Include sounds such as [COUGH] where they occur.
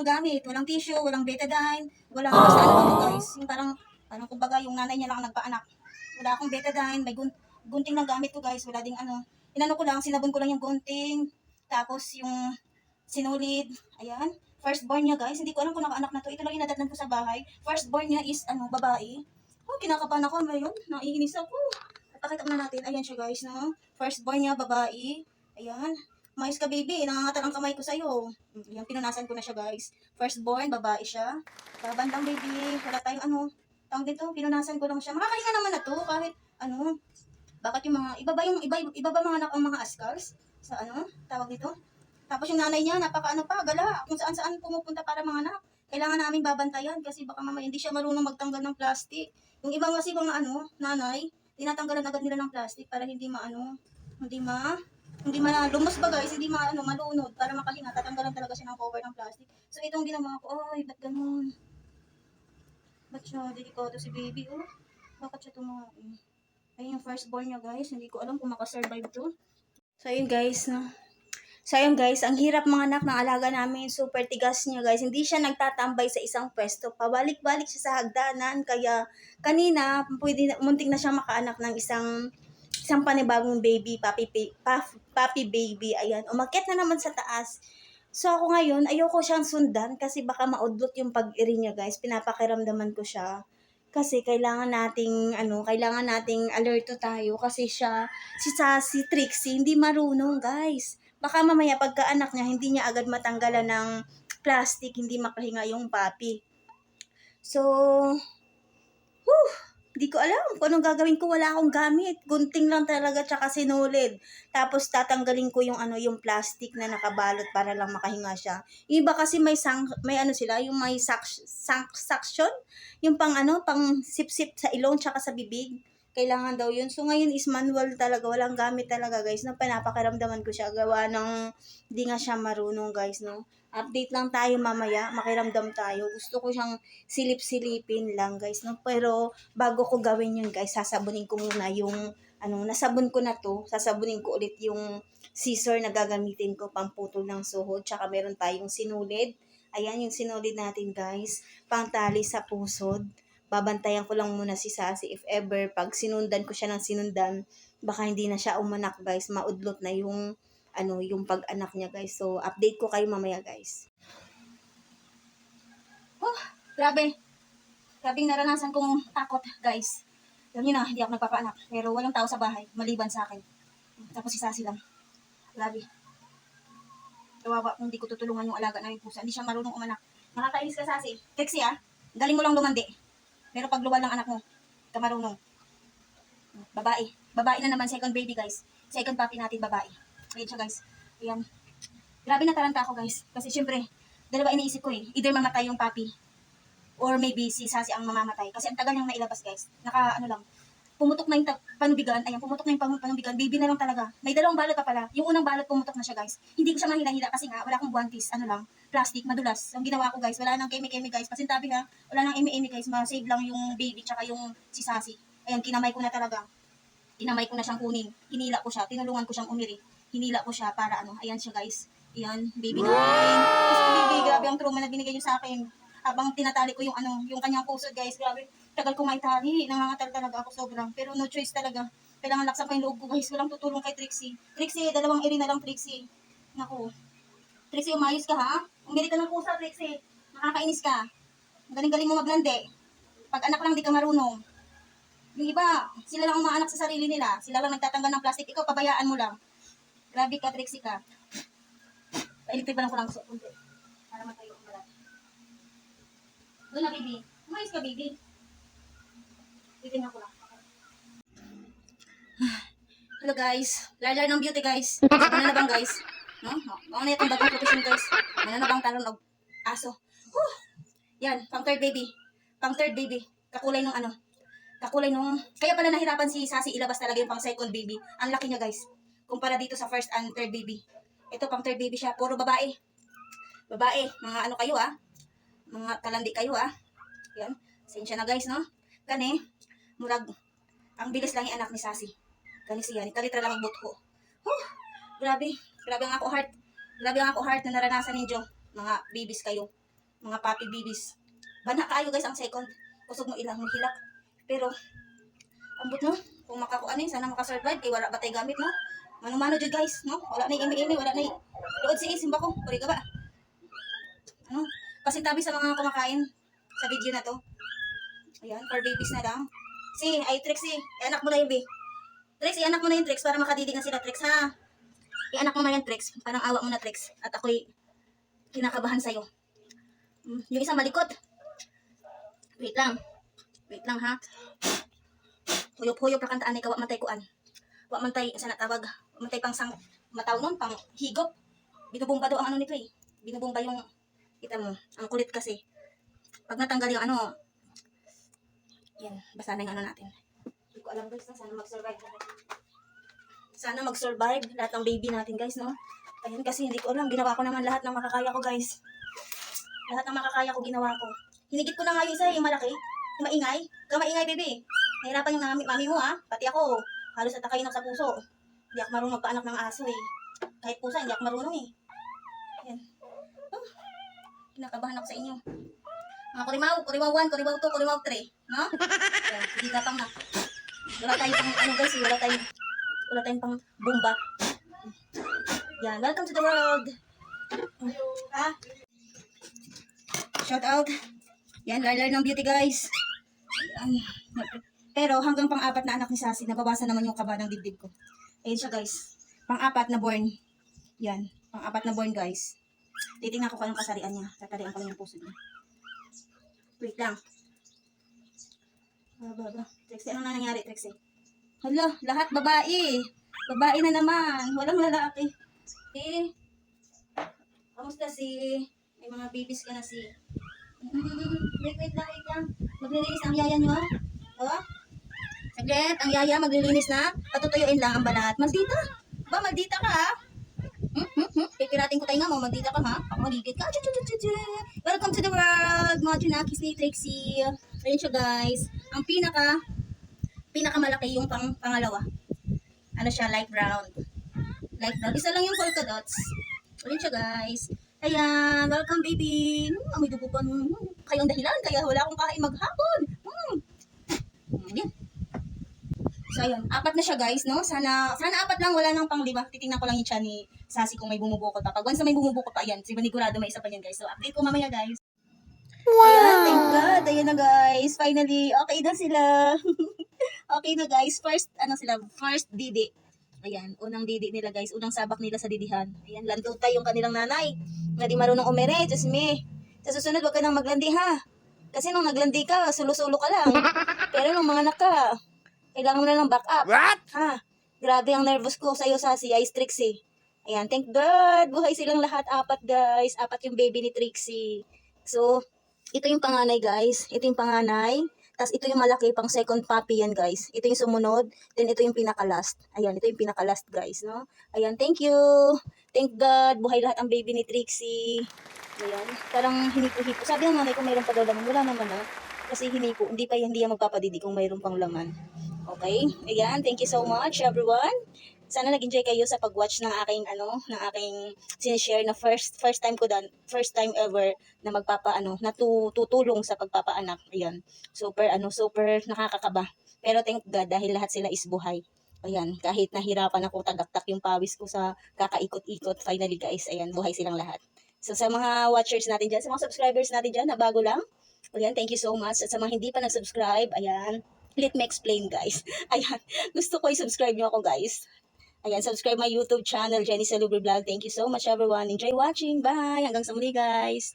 walang gamit, walang tissue, walang betadine, walang basta ano guys. Yung parang, parang kumbaga yung nanay niya lang ang nagpaanak. Wala akong betadine, may gun gunting ng gamit ko guys, wala ding ano. Inano ko lang, sinabon ko lang yung gunting, tapos yung sinulid, ayan. Firstborn niya guys, hindi ko alam kung nakaanak na to. Ito lang yung nadatnan ko sa bahay. Firstborn niya is ano, babae. Oh, kinakabahan ako ngayon. Naiinis ako. Pakita na natin. Ayan siya guys, no? Firstborn niya, babae. Ayan. Mais ka baby, nangangatal ang kamay ko sa'yo. Ayan, pinunasan ko na siya guys. Firstborn, babae siya. Laban baby. Wala tayong ano. Tawag dito, pinunasan ko lang siya. Makakahinga naman na to kahit ano. Bakit yung mga, iba ba yung, iba, iba ba mga anak ang mga askars? Sa ano, tawag dito? Tapos yung nanay niya, napaka ano pa, gala. Kung saan saan pumupunta para mga anak. Kailangan namin babantayan kasi baka mamaya hindi siya marunong magtanggal ng plastic. Yung ibang kasi mga ano, nanay, tinatanggalan agad nila ng plastic para hindi maano, hindi ma, hindi ma, lumos ba guys, hindi ma, ano, malunod para makahinga, tatanggalan talaga siya ng cover ng plastic. So itong ginawa ko, ay, ba't ganun? Ba't siya, delikado si baby, oh? Bakit siya tumain? Ayun yung firstborn niya guys, hindi ko alam kung makasurvive to. So ayun guys, no. So ayun guys, ang hirap mga anak ng alaga namin, super tigas niya guys. Hindi siya nagtatambay sa isang pwesto. Pabalik-balik siya sa hagdanan. Kaya kanina, pwede muntik na siya makaanak ng isang isang panibagong baby, papi, pa- pa- papi baby. Ayan, umakyat na naman sa taas. So ako ngayon, ayoko siyang sundan kasi baka maudlot yung pag-iri niya guys. Pinapakiramdaman ko siya. Kasi kailangan nating ano, kailangan nating alerto tayo kasi siya si sa si Trixie hindi marunong, guys. Baka mamaya pagka anak niya hindi niya agad matanggalan ng plastic, hindi makahinga yung papi. So, whew, di ko alam kung anong gagawin ko. Wala akong gamit. Gunting lang talaga tsaka sinulid. Tapos tatanggalin ko yung ano yung plastic na nakabalot para lang makahinga siya. Iba kasi may sang may ano sila, yung may suc- suc- suction, yung pang ano, pang sip-sip sa ilong tsaka sa bibig. Kailangan daw yun. So ngayon is manual talaga, walang gamit talaga guys. No, pinapakiramdaman ko siya gawa ng di nga siya marunong guys, no. Update lang tayo mamaya, makiramdam tayo. Gusto ko siyang silip-silipin lang guys, no. Pero bago ko gawin yun guys, sasabunin ko muna yung ano, nasabon ko na to, sasabunin ko ulit yung scissor na gagamitin ko pamputol ng suhod. Tsaka meron tayong sinulid. Ayan yung sinulid natin guys. Pangtali sa pusod. Babantayan ko lang muna si Sassy if ever pag sinundan ko siya ng sinundan, baka hindi na siya umanak guys. Maudlot na yung ano, yung pag-anak niya guys. So, update ko kayo mamaya guys. Oh, grabe. Yung naranasan kong takot guys. Alam niyo na, hindi ako nagpapaanak. Pero walang tao sa bahay, maliban sa akin. Tapos si Sassy lang. Grabe. Kawawa kung hindi ko tutulungan yung alaga namin pusa. Hindi siya marunong umanak. Nakakainis ka, Sassy. Texi ah, galing mo lang lumandi. Pero pag luwal ng anak mo, ka marunong. Babae. Babae na naman, second baby guys. Second puppy natin, babae. Ayan siya guys. Ayan. Grabe nataranta ako guys. Kasi syempre, dalawa iniisip ko eh. Either mamatay yung puppy, or maybe si Sassy ang mamamatay. Kasi ang tagal niyang nailabas guys. Naka ano lang, pumutok na yung panubigan, ayan, pumutok na yung panubigan, baby na lang talaga. May dalawang balot pa pala. Yung unang balot pumutok na siya guys. Hindi ko siya mahila-hila kasi nga, wala akong guantes, ano lang, plastic, madulas. Ang ginawa ko guys, wala nang kemi-kemi guys. Pasintabi ha, wala nang emi-emi guys, ma-save lang yung baby tsaka yung si Sassy. Ayan, kinamay ko na talaga. Kinamay ko na siyang kunin. Hinila ko siya, tinulungan ko siyang umiri. Hinila ko siya para ano, ayan siya guys. Ayan, baby natin. Gusto baby, grabe ang trauma na binigay niyo sa akin. Habang tinatali ko yung ano, yung kanyang pusod guys, grabe. Tagal ko may tali, nangangatal talaga ako sobrang. Pero no choice talaga. Kailangan laksan pa yung loob ko guys. Walang tutulong kay Trixie. Trixie, dalawang iri na lang Trixie. Naku. Trixie, umayos ka ha? Umiri ka ng pusa, Trixie. Nakakainis ka. Galing-galing mo maglandi. Pag anak lang, di ka marunong. Yung iba, sila lang ang maanak sa sarili nila. Sila lang nagtatanggal ng plastic. Ikaw, pabayaan mo lang. Grabe ka, Trixie ka. Pailipin pa lang ko lang kunti. Para matayo. Doon na, baby. Umayos ka, baby. Titingnan ko lang. [SIGHS] Hello guys. Larlar ng beauty guys. Ano na bang guys? No? Ano na itong bagong profession guys? Ano na bang talon og aso? Whew. Yan, pang third baby. Pang third baby. Kakulay nung ano. Kakulay nung... Kaya pala nahirapan si Sassy ilabas talaga yung pang second baby. Ang laki niya guys. Kumpara dito sa first and third baby. Ito pang third baby siya. Puro babae. Babae. Mga ano kayo ah. Mga kalandi kayo ah. Yan. Sensya na guys no. Kani. Murag. Ang bilis lang yung anak ni Sassy. Kani siya. Ni kalitra lang ang buto ko. Huh. Grabe. Grabe ang ako heart. Grabe ang ako heart na naranasan ninyo. Mga babies kayo. mga puppy babies. Bana kayo guys ang second. Kusog mo ilang hilak. Pero, ambot no? Kung makakuan eh, sana makasurvive. Kay wala ba tayo gamit no? Mano-mano dyan guys, no? Wala na imi-imi, wala na Lood si Isimba ko. Puri ka ba? Ano? Kasi tabi sa mga kumakain sa video na to. Ayan, for babies na lang. Si, ay Trixie, anak mo na yun, B. Trix, anak mo na yung Trix para makadidigan sila, Trix, ha? I-anak mo na yan, Trix. Parang awa mo na, Trix. At ako'y kinakabahan sa'yo. Hmm, Yung isang malikot. Wait lang. Wait lang, ha? Huyop-huyop na kantaan ay kawa matay kuan. Wa man tay sa natawag. Wa man tay pang sang mataw nun, pang higop. Binubumba daw ang ano nito eh. Binubumba yung kita mo. Ang kulit kasi. Pag natanggal yung ano, yan, basa na yung ano natin. Hindi ko alam guys, na sana mag-survive na Sana mag-survive lahat ng baby natin guys, no? Ayun kasi hindi ko alam, ginawa ko naman lahat ng makakaya ko guys. Lahat ng makakaya ko ginawa ko. Hinigit ko na nga yung isa, yung malaki. Yung maingay. Ka maingay, bebe. Nahirapan yung mami, mami mo ha. Pati ako, halos atakayin ako sa puso. Hindi ako marunong magpaanak ng aso eh. Kahit pusa, hindi ako marunong eh. Yan. Kinakabahan ako sa inyo. Mga kurimaw, kurimaw 1, kurimaw 2, kurimaw 3. No? Yan, hindi ka pang na. Wala tayong pang, ano guys, eh, wala tayong, wala tayong pang bomba. Yan, welcome to the world. Ha? Shout out. Yan, larlar ng beauty guys. Yan. Pero hanggang pang-apat na anak ni Sassy, nabawasan naman yung kaba ng dibdib ko. Ayun siya guys. Pang-apat na born. Yan. Pang-apat na born guys. Titingnan ko kung anong kasarian niya. Tatalian ko lang yung puso niya. Wait lang. Ba, ba, ba. Trixie, ano na nangyari, Trixie? Hala, lahat babae. Babae na naman. Walang lalaki. Eh, kamusta si... May mga babies ka na si... [LAUGHS] Wait, wait lang, wait lang. Maglilinis ang yaya nyo. Oh? Saglit, ang yaya maglilinis na. Patutuyuin lang ang balat. Maldita. Ba, maldita ka ha? Pipirating ko tayo nga mo, maldita ka ha? Ako magigit ka. Welcome to the world, mga Junakis ni Trixie. Ayun siya guys. Ang pinaka, pinakamalaki yung pang, pangalawa. Ano siya, light brown. Light brown. Isa lang yung polka dots. Ayun siya guys. Ayan, welcome baby. Hmm, amoy dugo pa. Hmm, dahilan, kaya wala akong kain maghapon. Hmm. Hmm, Ayan. So, ayun. Apat na siya, guys, no? Sana, sana apat lang, wala nang pang lima. Titingnan ko lang yung chan ni Sassy kung may bumubukot pa. Pag once na may bumubukot pa, ayan. Sigurado may isa pa yan, guys. So, update ko mamaya, guys. Ayan, thank God. Ayan na, guys. Finally, okay na sila. [LAUGHS] okay na, guys. First, ano sila, first didi. Ayan, unang didi nila, guys. Unang sabak nila sa didihan. Ayan, lantuta yung kanilang nanay. Na di marunong umere. Diyos me. Sa susunod, wag ka nang maglandi, ha? Kasi nung naglandi ka, sulo-sulo ka lang. [LAUGHS] Pero nung mga anak ka, kailangan mo na ng backup. What? Ha? Grabe ang nervous ko sa'yo, Sassy. Ice Trixie. Ayan, thank God. Buhay silang lahat. Apat, guys. Apat yung baby ni Trixie. So, ito yung panganay, guys. Ito yung panganay. Tapos ito yung malaki, pang second puppy yan, guys. Ito yung sumunod. Then ito yung pinaka-last. Ayan, ito yung pinaka-last, guys, no? Ayan, thank you. Thank God. Buhay lahat ang baby ni Trixie. Ayan. Parang hinipo-hipo. Sabi ng nanay ko mayroon pa daw laman. Wala naman, ah. Kasi hinipo. Hindi pa hindi yan magpapadidi kung mayroon pang laman. Okay? Ayan, thank you so much everyone. Sana nag-enjoy kayo sa pag-watch ng aking ano, ng aking sinishare na first first time ko dan, first time ever na magpapa ano, na tu- tutulong sa pagpapaanak. Ayan. Super ano, super nakakakaba. Pero thank God dahil lahat sila is buhay. Ayan, kahit nahirapan ako tagaktak yung pawis ko sa kakaikot-ikot, finally guys, ayan, buhay silang lahat. So sa mga watchers natin dyan, sa mga subscribers natin dyan na bago lang, ayan, thank you so much. At sa mga hindi pa nag-subscribe, ayan, let me explain guys. [LAUGHS] Ayan, gusto ko i-subscribe nyo ako guys. Ayan, subscribe my YouTube channel, Jenny Salubre Vlog. Thank you so much everyone. Enjoy watching. Bye! Hanggang sa muli guys.